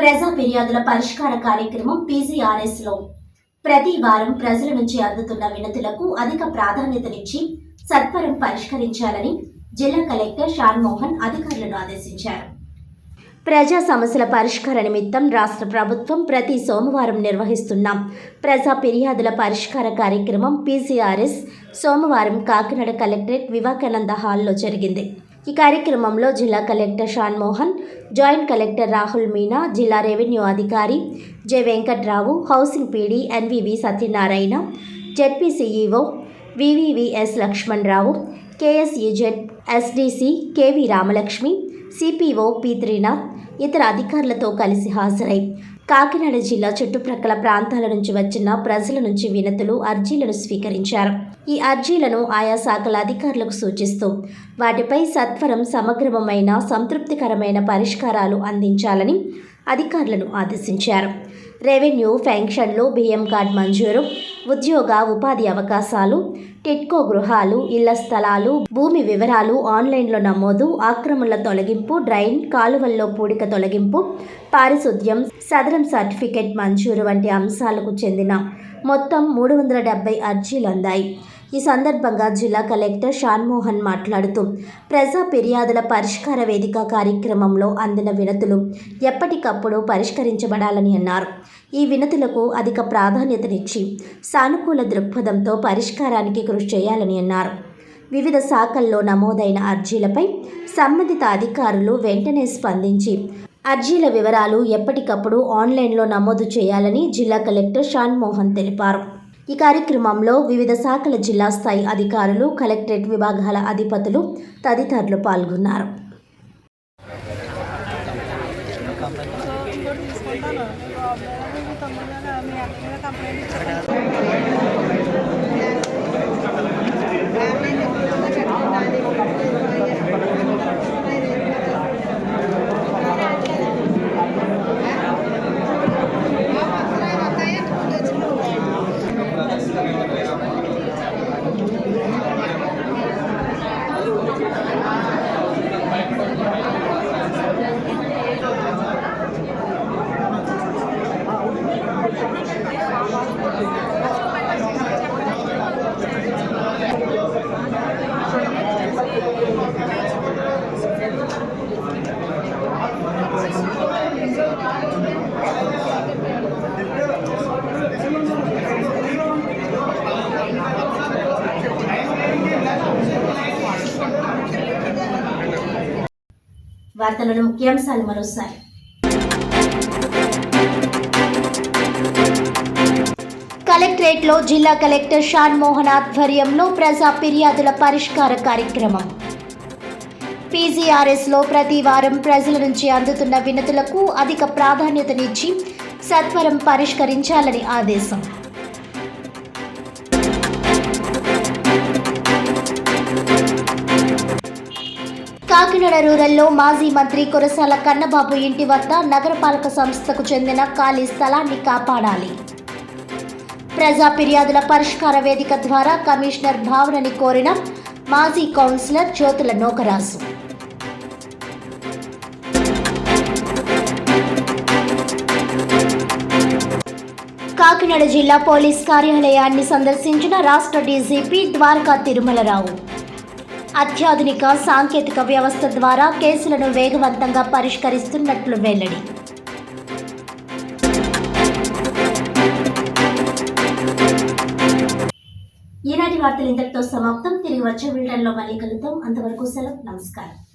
ప్రజా ఫిర్యాదుల పరిష్కార కార్యక్రమం పీజీఆర్ఎస్లో. ప్రతి వారం ప్రజల నుంచి అందుతున్న వినతులకు అధిక ప్రాధాన్యతనిచ్చి సత్వరం పరిష్కరించాలని జిల్లా కలెక్టర్ షాన్ మోహన్ అధికారులను ఆదేశించారు. ప్రజా సమస్యల పరిష్కార నిమిత్తం రాష్ట్ర ప్రభుత్వం ప్రతి సోమవారం నిర్వహిస్తున్న ప్రజా ఫిర్యాదుల పరిష్కార కార్యక్రమం పీసీఆర్ఎస్ సోమవారం కాకినాడ కలెక్టరేట్ వివేకానంద హాల్లో జరిగింది. ఈ కార్యక్రమంలో జిల్లా collector Shan Mohan joint collector Rahul Meena జిల్లా రెవెన్యూ అధికారి J Venkatrao housing PD NVV Satyanarayana ZP CEO VVVS Lakshmanarao KSEZ SDC KV Ramalakshmi CPO P Trinath ఇతర అధికారులతో కలిసి హాజరై కాకినాడ జిల్లా చుట్టుప్రక్కల ప్రాంతాల నుంచి వచ్చిన ప్రజల నుంచి వినతులు అర్జీలను స్వీకరించారు. ఈ అర్జీలను ఆయా శాఖల అధికారులకు సూచిస్తూ వాటిపై సత్వరం సమగ్రమైన సంతృప్తికరమైన పరిష్కారాలు అందించాలని అధికారులను ఆదేశించారు. రెవెన్యూ పెన్షన్లు బియ్యం కార్డ్ మంజూరు ఉద్యోగ ఉపాధి అవకాశాలు టిట్కో గృహాలు ఇళ్ళ స్థలాలు భూమి వివరాలు ఆన్లైన్లో నమోదు ఆక్రమణల తొలగింపు డ్రైన్ కాలువల్లో పూడిక తొలగింపు పారిశుద్ధ్యం సదరం సర్టిఫికెట్ మంజూరు వంటి అంశాలకు చెందిన మొత్తం మూడు వందల డెబ్బై అర్జీలు అందాయి. ఈ సందర్భంగా జిల్లా కలెక్టర్ షాన్మోహన్ మాట్లాడుతూ ప్రజా ఫిర్యాదుల పరిష్కార వేదిక కార్యక్రమంలో అందిన వినతులు ఎప్పటికప్పుడు పరిష్కరించబడాలని అన్నారు. ఈ వినతులకు అధిక ప్రాధాన్యతనిచ్చి సానుకూల దృక్పథంతో పరిష్కారానికి కృషి చేయాలని అన్నారు. వివిధ శాఖల్లో నమోదైన అర్జీలపై సంబంధిత అధికారులు వెంటనే స్పందించి అర్జీల వివరాలు ఎప్పటికప్పుడు ఆన్లైన్లో నమోదు చేయాలని జిల్లా కలెక్టర్ షాన్ మోహన్ తెలిపారు. ఈ కార్యక్రమంలో వివిధ శాఖల జిల్లా స్థాయి అధికారులు కలెక్టరేట్ విభాగాల అధిపతులు తదితరులు పాల్గొన్నారు. కంప్లైంట్ వార్తలను ముఖ్యాంశాలు మరోసారి. కలెక్టరేట్లో జిల్లా కలెక్టర్ షాన్ మోహన్ ఆధ్వర్యంలో ప్రజా ఫిర్యాదుల పరిష్కార కార్యక్రమం. పీజీఆర్ఎస్లో ప్రతి వారం ప్రజల నుంచి అందుతున్న వినతులకు అధిక ప్రాధాన్యతనిచ్చి సత్వరం పరిష్కరించాలని ఆదేశం. కాకినాడ రూరల్లో మాజీ మంత్రి కురసాల కన్నబాబు ఇంటి వద్ద నగరపాలక సంస్థకు చెందిన ఖాళీ స్థలాన్ని కాపాడాలి. ప్రజా ఫిర్యాదుల పరిష్కార వేదిక ద్వారా కమిషనర్ భావనని కోరిన మాజీ కౌన్సిలర్ జ్యోతుల నోకరాజు. కాకినాడ జిల్లా పోలీస్ కార్యాలయాన్ని సందర్శించిన రాష్ట్ర డీజీపీ ద్వారకా తిరుమలరావు. అత్యాధునిక సాంకేతిక వ్యవస్థ ద్వారా కేసులను వేగవంతంగా పరిష్కరిస్తున్నట్లు వెల్లడి. ఈనాటి వార్తలు ఇంతటితో సమాప్తం. తిరిగి వచ్చే బిల్డర్లో మళ్ళీ కలుద్దాం. అంతవరకు సెలవు. నమస్కారం.